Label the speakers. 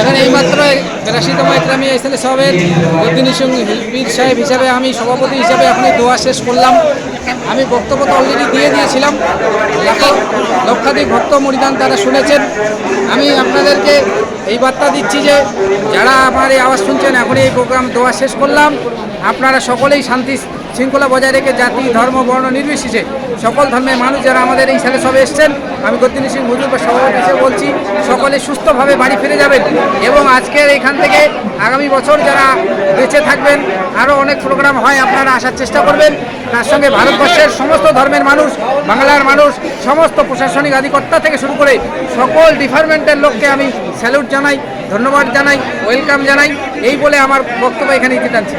Speaker 1: এখানে এইমাত্র বিরাশিতম ইসলামী ইসলামী সাহেবের গদ্দিনী সিং পীর সাহেব হিসাবে আমি সভাপতি হিসাবে এখনই দোয়া শেষ করলাম। আমি বক্তব্য তো অলরেডি দিয়ে দিয়েছিলাম। লক্ষাধিক ভক্ত মরিদান তারা শুনেছেন। আমি আপনাদেরকে এই বার্তা দিচ্ছি যে, যারা আমার এই আওয়াজ শুনছেন, এখনই এই প্রোগ্রাম দোয়া শেষ করলাম। আপনারা সকলেই শান্তি শৃঙ্খলা বজায় রেখে জাতি, ধর্ম, বর্ণ নির্বিশেষে সকল ধর্মের মানুষ যারা আমাদের এই সালে সবে এসছেন, আমি গতিনী সিং বা সভাপতি হিসেবে বলছি, সকলে সুস্থভাবে বাড়ি ফিরে যাবেন এবং আজকের এখান থেকে আগামী বছর যারা বেঁচে থাকবেন, আরও অনেক প্রোগ্রাম হয় আপনারা আসার চেষ্টা করবেন। তার সঙ্গে ভারতবর্ষের সমস্ত ধর্মের মানুষ, বাংলার মানুষ, সমস্ত প্রশাসনিক আধিকর্তা থেকে শুরু করে সকল ডিপার্টমেন্টের লোককে আমি স্যালুট জানাই, ধন্যবাদ জানাই ওয়েলকাম জানাই, এই বলে আমার বক্তব্য এখানে দিতে চাচ্ছি